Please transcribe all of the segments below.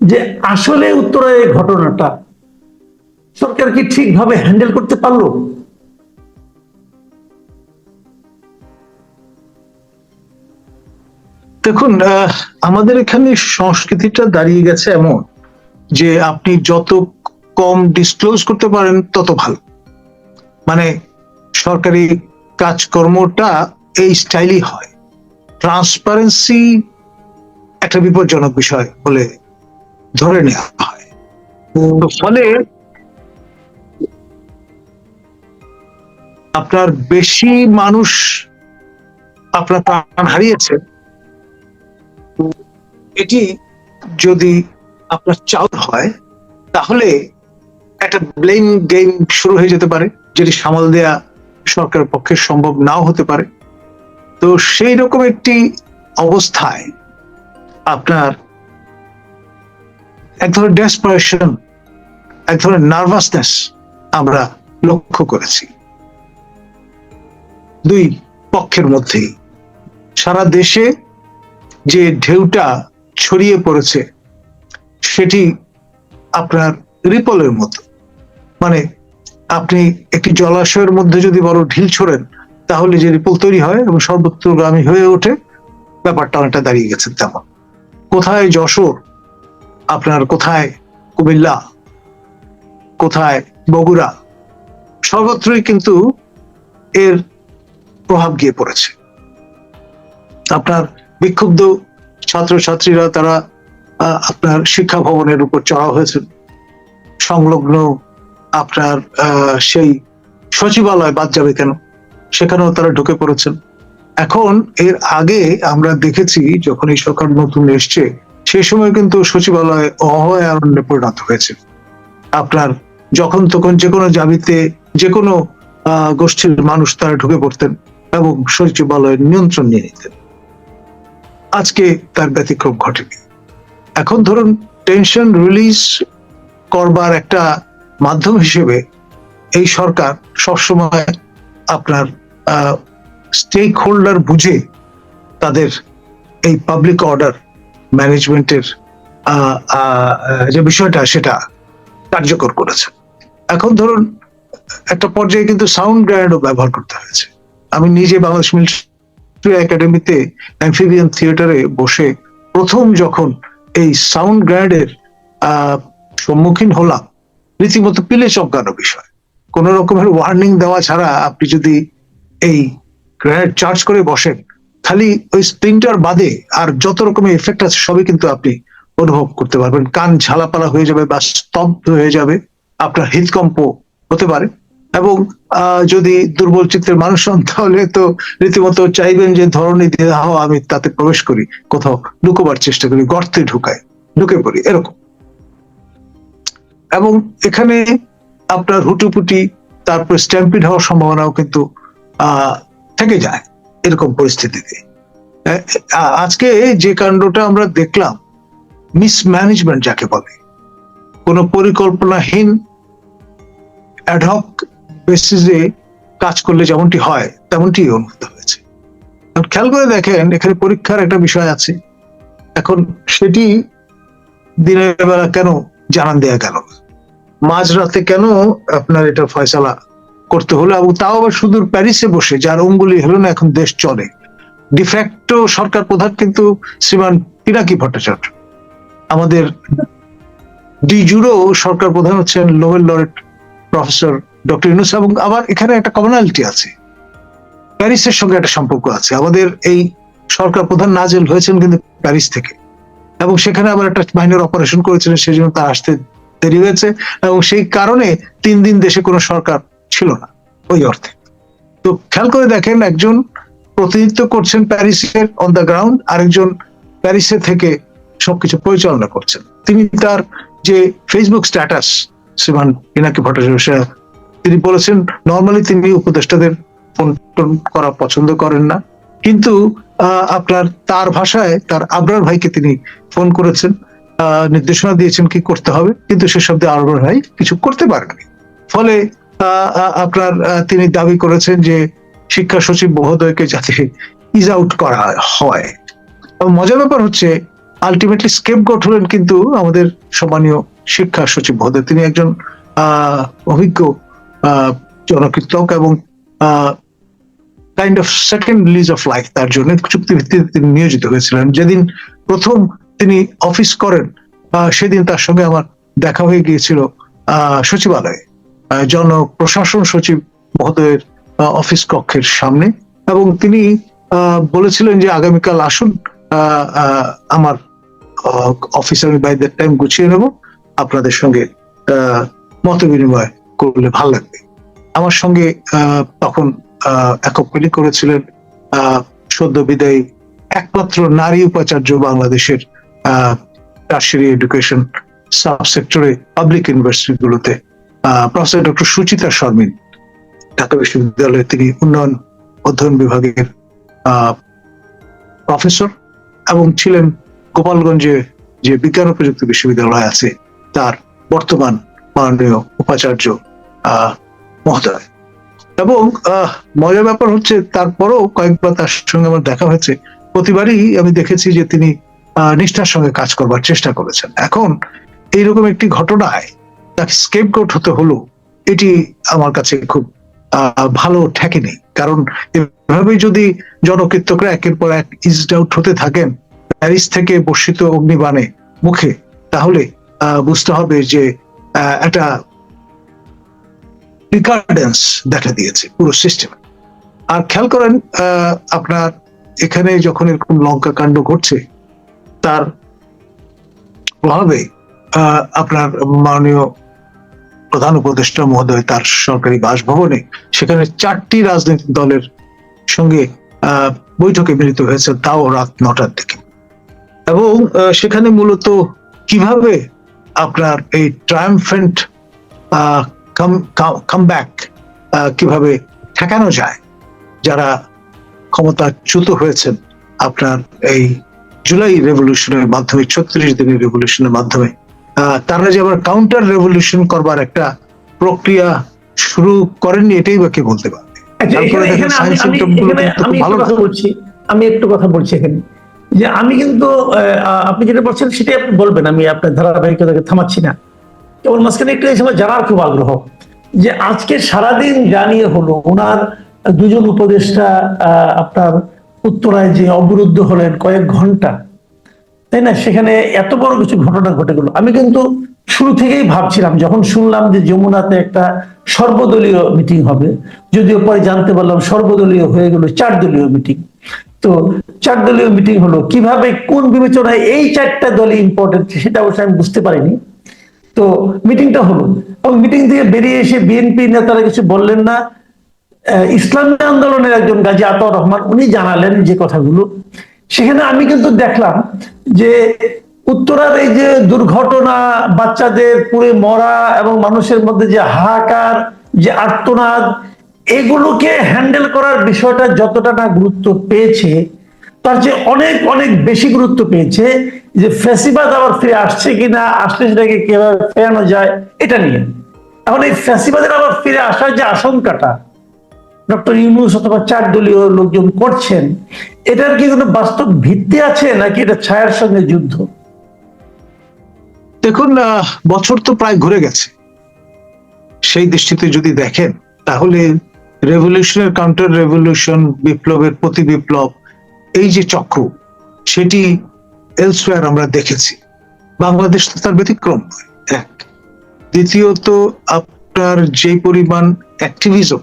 যে আসলে উত্তরায় ঘটনাটা সরকার কি ঠিকভাবে হ্যান্ডেল করতে পারল? দেখুন আমাদের এখানে সংস্কৃতিটা দাঁড়িয়ে গেছে এমন যে আপনি যত কম ডিসক্লোজ করতে পারেন, তত ভালো। মানে সরকারি কাজকর্মটা এই স্টাইলই হয়। ট্রান্সপারেন্সি একটা বিপজ্জনক বিষয় বলে ধরে নেওয়া হয়। তো ফলে আপনার বেশি মানুষ আপনার প্রাণ হারিয়েছে। এটি যদি আপনার চাউর হয়, তাহলে একটা ব্লেম গেম শুরু হয়ে যেতে পারে যেটি সামাল দেয়া সরকারের পক্ষে সম্ভব নাও হতে পারে। তো সেই রকম একটি অবস্থায় আপনার এক ধরনের ডেসপারেশন এক ধরনের নার্ভাসনেস আমরা লক্ষ্য করেছি। দুই পক্ষের মধ্যেই সারা দেশে যে ঢেউটা ছড়িয়ে পড়েছে, সেটি আপনার রিপলের মতো। মানে আপনি একটি জলাশয়ের মধ্যে যদি বড় ঢিল ছোড়েন, তাহলে যে রিপল তৈরি হয় এবং সর্বত্রগামী হয়ে ওঠে, ব্যাপারটা অনেকটা দাঁড়িয়ে গেছে তেমন। কোথায় যশোর আপনার কোথায়? কুমিল্লা। কোথায়? বগুড়া। সর্বত্রই কিন্তু এর প্রভাব গিয়ে পড়েছে। আপনার বিক্ষুব্ধ ছাত্রছাত্রীরা তারা আপনার শিক্ষা ভবনের উপর চড়া হয়েছেন। সংলগ্ন আপনার সেই সচিবালয় বাদ যাবে কেন? সেখানেও তারা ঢুকে পড়েছেন। এখন এর আগে আমরা দেখেছি যখন এই সরকার নতুন এসছে সেই সময় কিন্তু সচিবালয় অভয়ারণ্যে পরিণত হয়েছে। আপনার যখন তখন যে কোনো জাবিতে যে কোনো গোষ্ঠীর মানুষ তারা ঢুকে পড়তেন এবং সচিবালয়ের নিয়ন্ত্রণ নিয়ে নিতেন। আজকে তার ব্যতিক্রম ঘটেনি এখন ধরুন টেনশন রিলিজ করবার একটা মাধ্যম হিসেবে এই সরকার সবসময় আপনার স্টেক হোল্ডার বুঝে তাদের এই পাবলিক অর্ডার ম্যানেজমেন্টের যে বিষয়টা সেটা কার্যকর করেছে। এখন ধরুন, একটা পর্যায়ে কিন্তু সাউন্ড গ্রাইন্ডও ব্যবহার করতে হয়েছে। আমি নিজে বাংলাদেশ মিলিটারি একাডেমিতে অ্যাম্ফিবিয়ান থিয়েটারে বসে প্রথম যখন এই সাউন্ড গ্রাইন্ডের সম্মুখীন হলাম, রীতিমতো পিলে চমকানো বিষয়। কোন রকমের ওয়ার্নিং দেওয়া ছাড়া আপনি যদি এই গ্রেনেড চার্জ করে বসেন খালি ওই স্প্রিন্টার বাদে আর যত রকমের এফেক্ট আছে সবই কিন্তু আপনি অনুভব করতে পারবেন। কান ঝালাপালা হয়ে যাবে বা স্তব্ধ হয়ে যাবে, আপনার হৃদকম্প হতে পারে। এবং যদি দুর্বল চিত্রের মানুষ হন, তাহলে তো রীতিমতো চাইবেন যে ধরনের দেহ আমি তাতে প্রবেশ করি, কোথাও লুকোবার চেষ্টা করি, গর্তে ঢুকাই, ঢুকে পড়ি, এরকম। এবং এখানে আপনার হুটুপুটি, তারপর স্ট্যাম্পিড হওয়ার সম্ভাবনাও কিন্তু থেকে যায়। এরকম পরিস্থিতিতে। আজকে যে কাণ্ডটা আমরা দেখলাম মিসম্যানেজমেন্ট যাকে বলে, কোনো পরিকল্পনাহীন অ্যাডহক বেসিসে কাজ করলে যেমনটি হয় তেমনটি অনুভূত হয়েছে। খেয়াল করে দেখেন, এখানে পরীক্ষার একটা বিষয় আছে। এখন সেটি দিনের বেলা কেন জানান দেয়া গেল মাঝরাতে কেন আপনার এটা ফয়সালা করতে হলো এবং তাও আবার সুদূর প্যারিসে বসে, যার অঙ্গুলি হলো না এখন দেশ চলে। ডিফ্যাক্টো সরকার প্রধান কিন্তু শ্রীমান পিনাকি ভট্টাচার্য। আমাদের ডি জুড়ো সরকার প্রধান হচ্ছেন Nobel laureate professor doctor Yunus এবং আবার এখানে একটা কমনালিটি আছে। প্যারিসের সঙ্গে একটা সম্পর্ক আছে। আমাদের এই সরকার প্রধান নাজেল হয়েছেন কিন্তু প্যারিস থেকে এবং সেখানে আবার একটা মাইনর অপারেশন করেছিলেন সেই জন্য তার আসতে দেরি হয়েছে এবং সেই কারণে তিন দিন দেশে কোনো সরকার ছিল না ওই অর্থে। তো খেয়াল করে দেখেন একজন প্রতিনিধিত্ব করছেন প্যারিসের অন দ্য গ্রাউন্ড আরেকজন প্যারিসে থেকে সবকিছু পরিচালনা করছেন। তিনি তার যে ফেসবুক স্ট্যাটাস শ্রীমান পিনাকি ভট্টাচার্য, তিনি বলেছেন নর্মালি তিনি উপদেষ্টাদের ফোন টোন করা পছন্দ করেন না। কিন্তু আপনার তার ভাষায় তার আবরার ভাইকে তিনি ফোন করেছেন। নির্দেশনা দিয়েছেন কি করতে হবে, কিন্তু সে শব্দে আবরার ভাই কিছু করতে পারেননি ফলে আপনার তিনি দাবি করেছেন যে শিক্ষা সচিব মহোদয়কে যাতে ইজ আউট করা হয়। মজার ব্যাপার হচ্ছে আলটিমেটলি স্কেপগোট হলেন কিন্তু আমাদের সম্মানীয় শিক্ষা সচিব মহোদয়। তিনি একজন অভিজ্ঞ আহ, জনকীর্তক এবং kind of second lease of life তার জন্য চুক্তি ভিত্তিতে তিনি নিয়োজিত হয়েছিলেন। যেদিন প্রথম তিনি অফিস করেন সেদিন তার সঙ্গে আমার দেখা হয়ে গিয়েছিল সচিবালয়ে। জনপ্রশাসন সচিব মহোদয়ের অফিস কক্ষের সামনে এবং তিনি বলেছিলেন যে আগামীকাল আসুন আমার অফিস আমি বাই দ্যাট টাইম গুছিয়ে নেব। আপনাদের সঙ্গে মত বিনিময় করলে ভালো লাগবে। আমার সঙ্গে তখন আহ, একক মিলি করেছিলেন সদ্য বিদায়ী একমাত্র নারী উপাচার্য বাংলাদেশের টার্সারি এডুকেশন সাব সেক্টরে পাবলিক ইউনিভার্সিটি গুলোতে প্রফেসর ডক্টর সুচিতা শর্মিন, ঢাকা বিশ্ববিদ্যালয়ে তিনি উন্নয়ন অধ্যয়ন বিভাগের প্রফেসর এবং ছিলেন গোপালগঞ্জে যে বিজ্ঞান ও প্রযুক্তি বিশ্ববিদ্যালয় আছে, তার বর্তমান মাননীয় উপাচার্য মহোদয়। এবং মজার ব্যাপার হচ্ছে তারপরও কয়েকবার তার সঙ্গে আমার দেখা হয়েছে। প্রতিবারই আমি দেখেছি যে তিনি নিষ্ঠার সঙ্গে কাজ করবার চেষ্টা করেছেন। এখন এইরকম একটি ঘটনায় তাকে স্কেপগোট হতে হলো, এটি আমার কাছে খুব ভালো ঠেকেনি। কারণ এভাবেই যদি জনকীর্তকরা একের পর এক ইজড আউট হতে থাকেন, প্যারিস থেকে বর্ষিত অগ্নিবাণে মুখে, তাহলে বুঝতে হবে যে একটা রিকার্ডেন্স দেখা দিয়েছে পুরো সিস্টেমে আর খেয়াল করেন আপনার এখানে যখন এরকম লঙ্কা কাণ্ড ঘটছে, তার প্রভাবে আপনার মাননীয় প্রধান উপদেষ্টা মহোদয় তার সরকারি বাসভবনে সেখানে চারটি রাজনৈতিক দলের সঙ্গে বৈঠকে মিলিত হয়েছে তাও রাত নটার দিকে। এবং সেখানে মূলত কীভাবে আপনার এই ট্রায়ামফেন্ট কাম ব্যাক কীভাবে ঠেকানো যায়, যারা ক্ষমতাচ্যুত হয়েছেন আপনার এই জুলাই রেভলিউশনের মাধ্যমে, ছত্রিশ দিনের রেভলিউশনের মাধ্যমে তারা যে আবার কাউন্টার রেভলিউশন করবার একটা প্রক্রিয়া শুরু করেননি এটাই বা কে বলতে পারবে? আচ্ছা, আমি- একটু কথা বলছি এখানে। যে আমি কিন্তু আপনি যেটা বলছেন সেটাই আপনি বলবেন আমি আপনার ধারাবাহিকতাকে থামাচ্ছি না। কেবল মাঝখানে একটু সময় জানার খুব আগ্রহ যে আজকে সারাদিন জানিয়ে হলো ওনার দুজন উপদেষ্টা আহ, আপনার উত্তরায় যে অবরুদ্ধ হলেন কয়েক ঘণ্টা তাই না? সেখানে এত বড় কিছু ঘটনা ঘটে গেল। আমি কিন্তু শুরু থেকেই ভাবছিলাম, যখন শুনলাম যে যমুনাতে একটা সর্বদলীয় মিটিং হবে, যদিও পরে জানতে পারলাম সর্বদলীয় হয়ে গেল চার দলীয় মিটিং তো চার দলীয় মিটিং হলো, কীভাবে, কোন বিবেচনায় এই চারটা দলই ইম্পর্টেন্ট সেটা অবশ্যই আমি বুঝতে পারিনি। তো মিটিংটা হলো। এবং মিটিং থেকে বেরিয়ে এসে বিএনপি নেতারা কিছু বললেন না। ইসলামী আন্দোলনের একজন গাজী আতাউর রহমান, উনি জানালেন যে কথাগুলো। সেখানে আমি কিন্তু দেখলাম যে উত্তরার এই যে দুর্ঘটনা, বাচ্চাদের পুড়ে মরা এবং মানুষের মধ্যে যে হাহাকার, যে আর্তনাদ, এগুলোকে হ্যান্ডেল করার বিষয়টা যতটা না গুরুত্ব পেয়েছে, তার চেয়ে অনেক অনেক বেশি গুরুত্ব পেয়েছে যে ফ্যাসিবাদ আবার ফিরে আসছে কিনা, আসলে সেটাকে কীভাবে ফেরানো যায়, এটা নিয়ে। এখন এই ফ্যাসিবাদের আবার ফিরে আসার যে আশঙ্কাটা ডক্টর ইউনুস অথবা চার দলীয় লোকজন করছেন, এটার কি কোনো বাস্তব ভিত্তি আছে নাকি এটা ছায়ার সঙ্গে যুদ্ধ? দেখুন বছর তো প্রায় ঘুরে গেছে। সেই দৃষ্টিতে যদি দেখেন, তাহলে রেভলিউশনের কাউন্টার রেভলিউশন বিপ্লবের প্রতি বিপ্লব, এই যে চক্র সেটি এলসওয়্যার আমরা দেখেছি। বাংলাদেশ তো তার ব্যতিক্রম এক। দ্বিতীয়ত, আপনার যে পরিমাণ অ্যাক্টিভিজম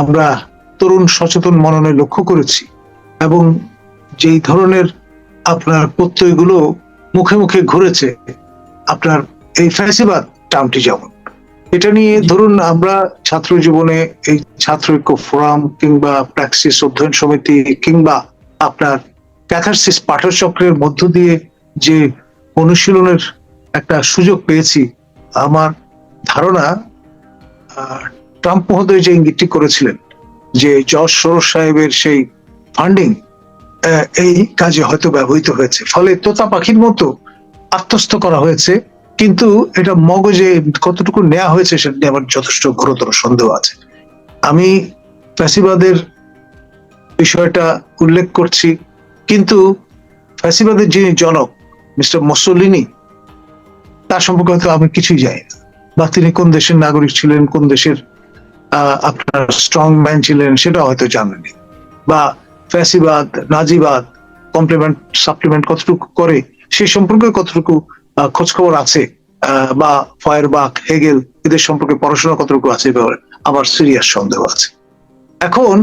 আমরা তরুণ সচেতন মননে লক্ষ্য করেছি এবং যেই ধরনের আপনার প্রত্যয়গুলো মুখে মুখে ঘুরেছে, আপনার এই ফ্যাসিবাদ টার্মটি যেমন। এটা নিয়ে ধরুন আমরা ছাত্র জীবনে এই ছাত্র ঐক্য ফোরাম কিংবা প্র্যাক্সিস অধ্যয়ন সমিতি কিংবা আপনার ক্যাথারসিস পাঠচক্রের মধ্য দিয়ে যে অনুশীলনের একটা সুযোগ পেয়েছি, আমার ধারণা ট্রাম্প মহোদয় যে ইঙ্গিতটি করেছিলেন যে জর্জ সরোজ সাহেবের সেই ফান্ডিং এই কাজে হয়তো ব্যবহৃত হয়েছে। ফলে তোতা পাখির মতো আত্মস্থ করা হয়েছে, কিন্তু এটা মগজে কতটুকু নেওয়া হয়েছে সেটা নিয়ে আমার যথেষ্ট ঘোরতর সন্দেহ আছে। আমি ফ্যাসিবাদের বিষয়টা উল্লেখ করছি, কিন্তু ফ্যাসিবাদের যিনি জনক, মিস্টার মোসোলিনি, তার সম্পর্কে হয়তো আমি কিছুই জানি না। বা তিনি কোন দেশের নাগরিক ছিলেন, কোন দেশের আপনার স্ট্রং ম্যান ছিলেন, সেটা হয়তো জানেনি বা ফ্যাসিবাদ, নাজিবাদ কমপ্লিমেন্ট সাপ্লিমেন্ট কতটুকু করে, সে সম্পর্কে কতটুকু খোঁজখবর আছে বা ফায়ারবাক হেগেল এদের সম্পর্কে পড়াশোনা কতটুকু আছে ব্যাপারে আমার সিরিয়াস সন্দেহ আছে। এখন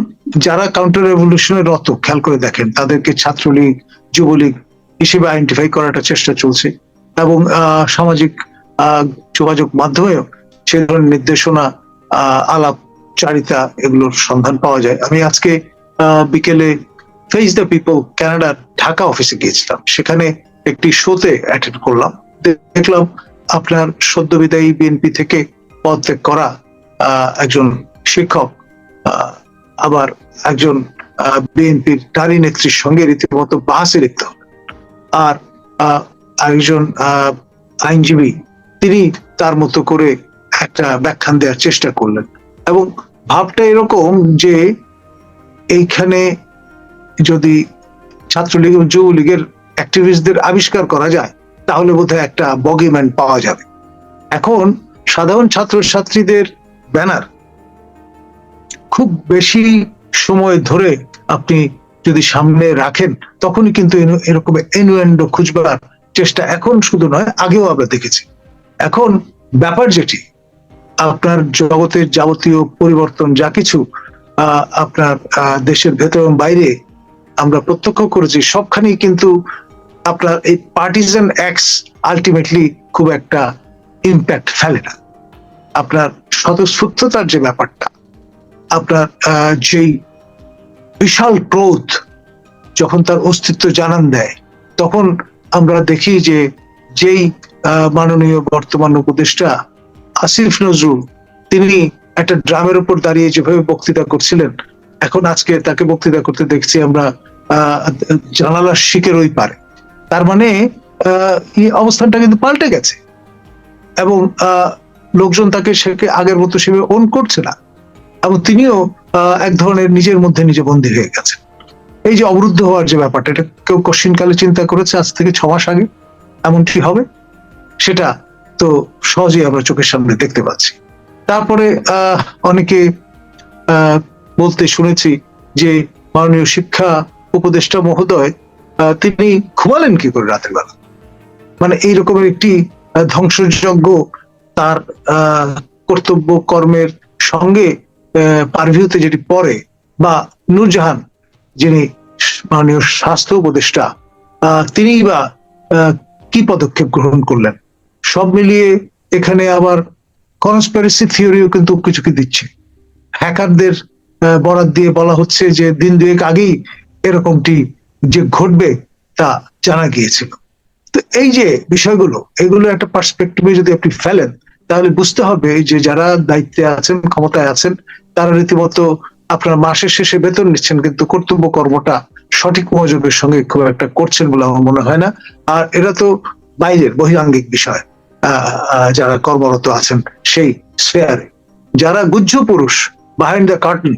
যারা কাউন্টার রেভলিউশনের রত, খেয়াল করে দেখেন, তাদেরকে ছাত্রলীগ, যুবলীগ হিসেবে আইডেন্টিফাই করার একটা চেষ্টা চলছে এবং সামাজিক যোগাযোগ মাধ্যমেও সে ধরনের নির্দেশনা আলাপ চারিতা এগুলোর সন্ধান পাওয়া যায়। আমি আজকে বিকেলে ফেস দ্য পিপল কানাডার ঢাকা অফিসে গিয়েছিলাম। সেখানে একটি শোতে অ্যাটেন্ড করলাম। দেখলাম আপনার সদ্য বিদায়ী বিএনপি থেকে পদত্যাগ করা একজন শিক্ষক আবার একজন বিএনপির নারী নেত্রীর সঙ্গে রীতিমতো বাহাসে লিপ্ত। আর আহ, আইনজীবী তিনি তার মতো করে একটা ব্যাখ্যান দেওয়ার চেষ্টা করলেন। এবং ভাবটা এরকম যে এইখানে যদি ছাত্রলীগ এবং যুবলীগের অ্যাক্টিভিস্টদের আবিষ্কার করা যায়, তাহলে বোধহয় একটা বগিম্যান পাওয়া যাবে। এখন সাধারণ ছাত্রছাত্রীদের ব্যানার খুব বেশি সময় ধরে আপনি যদি সামনে রাখেন, তখনই কিন্তু এরকম এনুয়েন্ডো খুঁজবার চেষ্টা এখন শুধু নয়, আগেও আমরা দেখেছি। এখন ব্যাপার যেটি আপনার জগতের যাবতীয় পরিবর্তন, যা কিছু আপনার দেশের ভেতর এবং বাইরে আমরা প্রত্যক্ষ করেছি, সবখানেই কিন্তু আপনার এই পার্টিজান অ্যাক্স আলটিমেটলি খুব একটা ইম্প্যাক্ট ফেলে না। আপনার স্বতঃস্ফূর্ততার যে ব্যাপারটা, আপনার যেই বিশাল ক্রোধ যখন তার অস্তিত্ব জানান দেয়, তখন আমরা দেখি যে যেই মাননীয় বর্তমান উপদেষ্টা আসিফ নজরুল, তিনি একটা ড্রামের উপর দাঁড়িয়ে যেভাবে বক্তৃতা করছিলেন, এখন আজকে তাকে বক্তৃতা করতে দেখছি আমরা জানালার শিকের ওই পারে। তার মানে এই অবস্থানটা কিন্তু পাল্টে গেছে। এবং লোকজন তাকে সেকে আগের মতো সেভাবে অন করছে না। এবং তিনিও এক ধরনের নিজের মধ্যে নিজে বন্দী হয়ে গেছেন। এই যে অবরুদ্ধ হওয়ার যে ব্যাপারটা, এটা কেউ কশিনকালে চিন্তা করেছে আজ থেকে ছ মাস আগে? এমনটি হবে? সেটা তো সহজেই আমরা চোখের সামনে দেখতে পাচ্ছি। তারপরে অনেকে বলতে শুনেছি যে মাননীয় শিক্ষা উপদেষ্টা মহোদয় তিনি ঘুমালেন কি করে রাতের বেলা? মানে এই রকমের একটি ধ্বংসযজ্ঞ তার কর্তব্য কর্মের সঙ্গে পারভিউতে যেটি পড়ে বা নূরজাহান, যিনি মাননীয় স্বাস্থ্য উপদেষ্টা তিনি বা কি পদক্ষেপ গ্রহণ করলেন? সব মিলিয়ে এখানে আবার কনস্পিরেসি থিওরিও কিন্তু কিছু কি দিচ্ছে হ্যাকারদের বরাত দিয়ে বলা হচ্ছে যে দিন দুয়েক আগেই এরকমটি যে ঘটবে তা জানা গিয়েছিল। তো এই যে বিষয়গুলো, এগুলো একটা পার্সপেক্টিভে যদি আপনি ফেলেন, তাহলে বুঝতে হবে যে যারা দায়িত্বে আছেন, ক্ষমতায় আছেন, তারা রীতিমতো আপনার মাসের শেষে বেতন নিচ্ছেন, কিন্তু কর্তব্য কর্মটা সঠিক মনোযোগের সঙ্গে খুব একটা করছেন বলে আমার মনে হয় না। আর এরা তো বাইরের বহিরাঙ্গিক বিষয়। যারা কর্মরত আছেন সেই স্পেয়ারে যারা গুজ্জ পুরুষ বাহাইন্ড দ্য কার্টন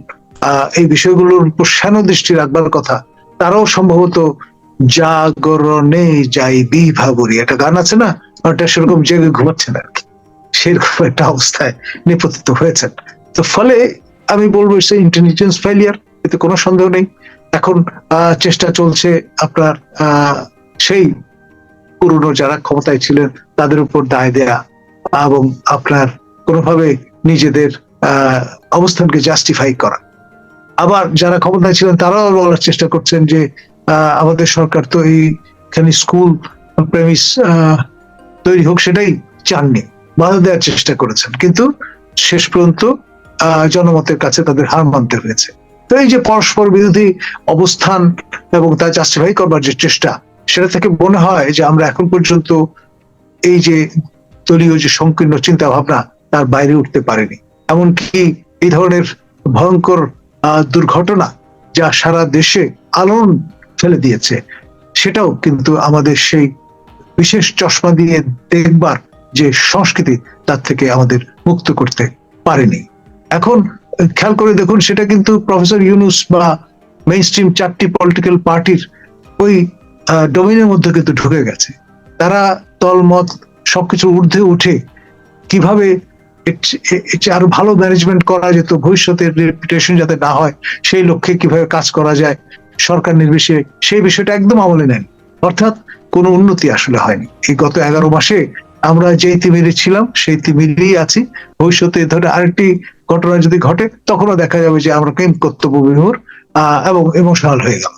এই বিষয়গুলোর উপর শ্যান দৃষ্টি রাখবার কথা, তারাও সম্ভবত জাগরণে যাই বিভাবরী একটা গান আছে না? ওটা সেরকম জেগে ঘুমাচ্ছেন আর কি। সেরকম একটা অবস্থায় নিপতিত হয়েছেন। তো ফলে আমি বলব সে ইন্টেলিজেন্স ফেলিয়ার এতে কোনো সন্দেহ নেই। এখন চেষ্টা চলছে আপনার সেই পুরনো যারা ক্ষমতায় ছিলেন, তাদের উপর দায় দেয়া এবং আপনার কোনোভাবে নিজেদের অবস্থানকে জাস্টিফাই করা। আবার যারা ক্ষমতায় ছিলেন, তারাও বলার চেষ্টা করছেন যে আমাদের সরকার তো এইখানে স্কুল প্রেমিস তৈরি হোক সেটাই চাননি। বাধা দেওয়ার চেষ্টা করেছেন। কিন্তু শেষ পর্যন্ত জনমতের কাছে তাদের হার মানতে হয়েছে। তো এই যে পরস্পর বিরোধী অবস্থান এবং তা জাস্টিফাই করবার যে চেষ্টা সেটা থেকে মনে হয় যে আমরা এখন পর্যন্ত এই যে দলীয় যে সংকীর্ণ চিন্তা ভাবনা তার বাইরে উঠতে পারেনি। এমনকি এই ধরনের ভয়ঙ্কর দুর্ঘটনা যা সারা দেশে আলোড়ন ফেলে দিয়েছে, সেটাও কিন্তু আমাদের সেই বিশেষ চশমা দিয়ে দেখবার যে সংস্কৃতি তার থেকে আমাদের মুক্ত করতে পারেনি। এখন খেয়াল করে দেখুন, সেটা কিন্তু প্রফেসর ইউনুস বা মেইন স্ট্রিম চারটি পলিটিক্যাল পার্টির ওই ডোমিনের মধ্যে কিন্তু ঢুকে গেছে। তারা তলমত, সবকিছুর ঊর্ধ্বে উঠে কীভাবে আরও ভালো ম্যানেজমেন্ট করা যেত, ভবিষ্যতের রেপুটেশন যাতে না হয়, সেই লক্ষ্যে কীভাবে কাজ করা যায়, সরকার নির্বিশেষে সেই বিষয়টা একদম আমলে নেন। অর্থাৎ কোনো উন্নতি আসলে হয়নি। এই গত এগারো মাসে আমরা যেই তিমিরে ছিলাম, সেই তিমিরেই আছি। ভবিষ্যতে ধরনের আরেকটি ঘটনা যদি ঘটে, তখনও দেখা যাবে যে আমরা কেম কর্তব্য বিমূর এবং ইমোশনাল হয়ে গেল